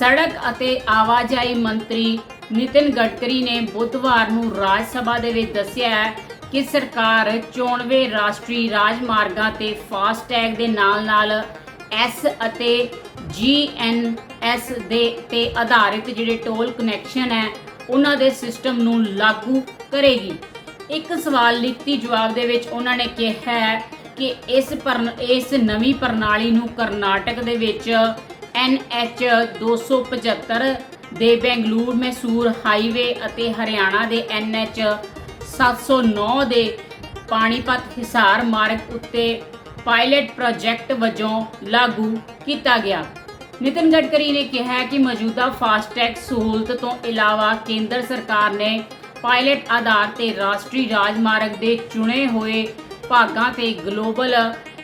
ਸੜਕ ਅਤੇ ਆਵਾਜਾਈ ਮੰਤਰੀ ਨਿਤਿਨ ਗਡਕਰੀ ਨੇ ਬੁੱਧਵਾਰ ਨੂੰ ਰਾਜ ਸਭਾ ਦੇ ਵਿੱਚ ਦੱਸਿਆ ਕਿ ਸਰਕਾਰ ਚੋਣਵੇਂ ਰਾਸ਼ਟਰੀ ਰਾਜਮਾਰਗਾਂ ਤੇ ਫਾਸਟੈਗ ਦੇ ਨਾਲ-ਨਾਲ ਐਸ ਅਤੇ ਜੀਐਨਐਸ ਦੇ ਤੇ ਆਧਾਰਿਤ ਜਿਹੜੇ ਟੋਲ ਕਨੈਕਸ਼ਨ ਹੈ, ਉਹਨਾਂ ਦੇ ਸਿਸਟਮ ਨੂੰ ਲਾਗੂ ਕਰੇਗੀ। ਇੱਕ ਸਵਾਲ ਲਿਖਤੀ ਜਵਾਬ ਦੇ ਵਿੱਚ ਉਹਨਾਂ ਨੇ ਕਿਹਾ ਕਿ ਇਸ ਪਰ ਇਸ ਨਵੀਂ ਪ੍ਰਣਾਲੀ ਨੂੰ ਕਰਨਾਟਕ ਦੇ ਵਿੱਚ NH 275 ਦੇ ਬੈਂਗਲੁਰੂ, ਮੈਸੂਰ ਹਾਈਵੇ ਅਤੇ ਹਰਿਆਣਾ ਦੇ NH 709 ਦੇ ਪਾਣੀਪਤ ਹਿਸਾਰ ਮਾਰਗ ਉੱਤੇ ਪਾਇਲਟ ਪ੍ਰੋਜੈਕਟ ਵਜੋਂ ਲਾਗੂ ਕੀਤਾ ਗਿਆ। ਨਿਤਿਨ ਗਡਕਰੀ ਨੇ ਕਿਹਾ ਕਿ ਮੌਜੂਦਾ ਫਾਸਟੈਗ ਸਹੂਲਤ ਤੋਂ ਇਲਾਵਾ ਕੇਂਦਰ ਸਰਕਾਰ ਨੇ ਪਾਇਲਟ ਆਧਾਰ ਤੇ ਰਾਸ਼ਟਰੀ ਰਾਜਮਾਰਗ ਦੇ ਚੁਣੇ ਹੋਏ ਭਾਗਾਂ ਤੇ ਗਲੋਬਲ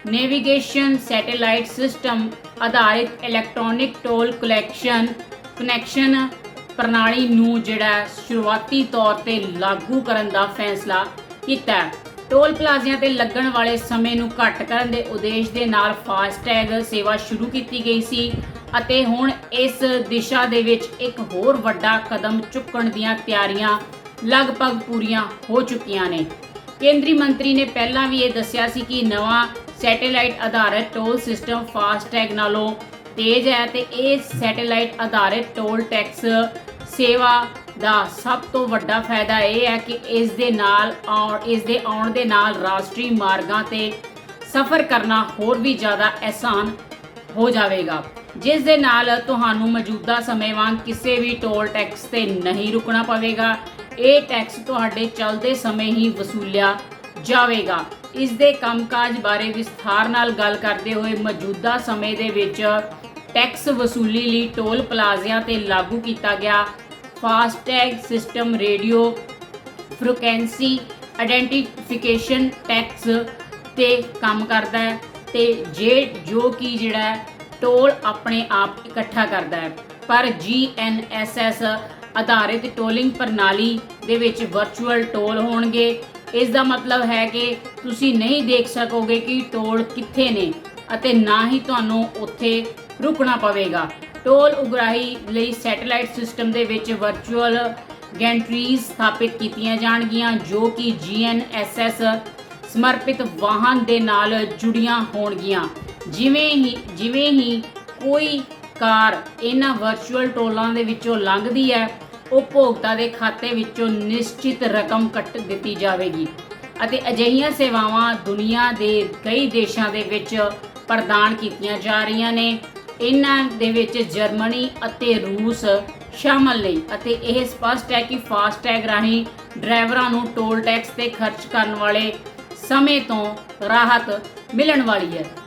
ਨੈਵੀਗੇਸ਼ਨ ਸੈਟੇਲਾਈਟ ਸਿਸਟਮ ਆਧਾਰਿਤ ਇਲੈਕਟ੍ਰੋਨਿਕ ਟੋਲ ਕਲੈਕਸ਼ਨ ਕਨੈਕਸ਼ਨ ਪ੍ਰਣਾਲੀ ਨੂੰ ਜਿਹੜਾ ਸ਼ੁਰੂਆਤੀ ਤੌਰ ਤੇ ਲਾਗੂ ਕਰਨ ਦਾ ਫੈਸਲਾ ਕੀਤਾ ਟੋਲ ਪਲਾਜ਼ਿਆਂ ਤੇ ਲੱਗਣ ਵਾਲੇ ਸਮੇਂ ਨੂੰ ਘੱਟ ਕਰਨ ਦੇ ਉਦੇਸ਼ ਦੇ ਨਾਲ ਫਾਸਟੈਗ ਸੇਵਾ ਸ਼ੁਰੂ ਕੀਤੀ ਗਈ ਸੀ ਅਤੇ ਹੁਣ ਇਸ ਦਿਸ਼ਾ ਦੇ ਵਿੱਚ ਇੱਕ ਹੋਰ ਵੱਡਾ ਕਦਮ ਚੁੱਕਣ ਦੀਆਂ ਤਿਆਰੀਆਂ ਲਗਭਗ ਪੂਰੀਆਂ ਹੋ ਚੁੱਕੀਆਂ ਨੇ। ਕੇਂਦਰੀ ਮੰਤਰੀ ਨੇ ਪਹਿਲਾਂ ਵੀ ਇਹ ਦੱਸਿਆ ਸੀ ਕਿ ਨਵਾਂ ਸੈਟੇਲਾਈਟ ਆਧਾਰਿਤ ਟੋਲ ਸਿਸਟਮ ਫਾਸਟੈਗ ਨਾਲੋਂ ਤੇਜ਼ ਹੈ ਤੇ ਇਹ ਸੈਟੇਲਾਈਟ ਆਧਾਰਿਤ ਟੋਲ ਟੈਕਸ ਸੇਵਾ ਦਾ ਸਭ ਤੋਂ ਵੱਡਾ ਫਾਇਦਾ ਇਹ ਹੈ ਕਿ ਇਸ ਦੇ ਨਾਲ ਆਉਣ, ਇਸ ਦੇ ਆਉਣ ਦੇ ਨਾਲ ਰਾਸ਼ਟਰੀ ਮਾਰਗਾਂ ਤੇ ਸਫ਼ਰ ਕਰਨਾ ਹੋਰ ਵੀ ਜ਼ਿਆਦਾ ਆਸਾਨ ਹੋ ਜਾਵੇਗਾ। ਜਿਸ ਦੇ ਨਾਲ ਤੁਹਾਨੂੰ ਮੌਜੂਦਾ ਸਮੇਂ ਵਾਂਗ ਕਿਸੇ ਵੀ ਟੋਲ ਟੈਕਸ ਤੇ ਨਹੀਂ ਰੁਕਣਾ ਪਵੇਗਾ। ਇਹ ਟੈਕਸ ਤੁਹਾਡੇ ਚਲਦੇ ਸਮੇਂ ਹੀ ਵਸੂਲਿਆ ਜਾਵੇਗਾ। ਇਸ ਦੇ ਕੰਮਕਾਜ ਬਾਰੇ ਵਿਸਥਾਰ ਨਾਲ ਗੱਲ ਕਰਦੇ ਹੋਏ ਮੌਜੂਦਾ ਸਮੇਂ ਦੇ ਵਿੱਚ ਟੈਕਸ ਵਸੂਲੀ ਲਈ ਟੋਲ ਪਲਾਜ਼ਿਆਂ ਤੇ ਲਾਗੂ ਕੀਤਾ ਗਿਆ। FASTag system, radio frequency, identification tax ਤੇ ਕੰਮ ਕਰਦਾ ਹੈ ਤੇ ਜੇ ਜੋ ਕਿ ਜਿਹੜਾ ਟੋਲ ਆਪਣੇ ਆਪ ਇਕੱਠਾ ਕਰਦਾ ਹੈ। ਪਰ GNSS ਆਧਾਰਿਤ ਟੋਲਿੰਗ ਪ੍ਰਣਾਲੀ ਦੇ ਵਿੱਚ ਵਰਚੁਅਲ ਟੋਲ ਹੋਣਗੇ। ਇਸ ਦਾ ਮਤਲਬ ਹੈ ਕਿ ਤੁਸੀਂ ਨਹੀਂ ਦੇਖ ਸਕੋਗੇ ਕਿ ਟੋਲ ਕਿੱਥੇ ਨੇ ਅਤੇ ਨਾ ਹੀ ਤੁਹਾਨੂੰ ਉੱਥੇ ਰੁਕਣਾ ਪਵੇਗਾ। ਟੋਲ ਉਗਰਾਹੀ ਲਈ ਸੈਟੇਲਾਈਟ ਸਿਸਟਮ ਦੇ ਵਿੱਚ ਵਰਚੁਅਲ ਗੈਂਟਰੀਜ਼ ਸਥਾਪਿਤ ਕੀਤੀਆਂ ਜਾਣਗੀਆਂ, ਜੋ ਕਿ GNSS ਸਮਰਪਿਤ ਵਾਹਨ ਦੇ ਨਾਲ ਜੁੜੀਆਂ ਹੋਣਗੀਆਂ। ਜਿਵੇਂ ਹੀ ਜਿਵੇਂ ਹੀ ਕੋਈ ਕਾਰ ਇਹਨਾਂ ਵਰਚੁਅਲ ਟੋਲਾਂ ਦੇ ਵਿੱਚੋਂ ਲੰਘਦੀ ਹੈ ਉਪਭੋਗਤਾ ਦੇ ਖਾਤੇ ਵਿੱਚੋਂ ਨਿਸ਼ਚਿਤ ਰਕਮ ਕੱਟ ਦਿੱਤੀ ਜਾਵੇਗੀ ਅਤੇ ਅਜਿਹੀਆਂ ਸੇਵਾਵਾਂ ਦੁਨੀਆ ਦੇ ਕਈ ਦੇਸ਼ਾਂ ਦੇ ਵਿੱਚ ਪ੍ਰਦਾਨ ਕੀਤੀਆਂ ਜਾ ਰਹੀਆਂ ਨੇ। ਇਹਨਾਂ ਦੇ ਵਿੱਚ ਜਰਮਨੀ ਅਤੇ ਰੂਸ ਸ਼ਾਮਲ ਨੇ ਅਤੇ ਇਹ ਸਪਸ਼ਟ ਹੈ ਕਿ ਫਾਸਟੈਗ ਰਾਹੀਂ ਡਰਾਈਵਰਾਂ ਨੂੰ ਟੋਲ ਟੈਕਸ ਤੇ ਖਰਚ ਕਰਨ ਵਾਲੇ ਸਮੇਂ ਤੋਂ ਰਾਹਤ ਮਿਲਣ ਵਾਲੀ ਹੈ।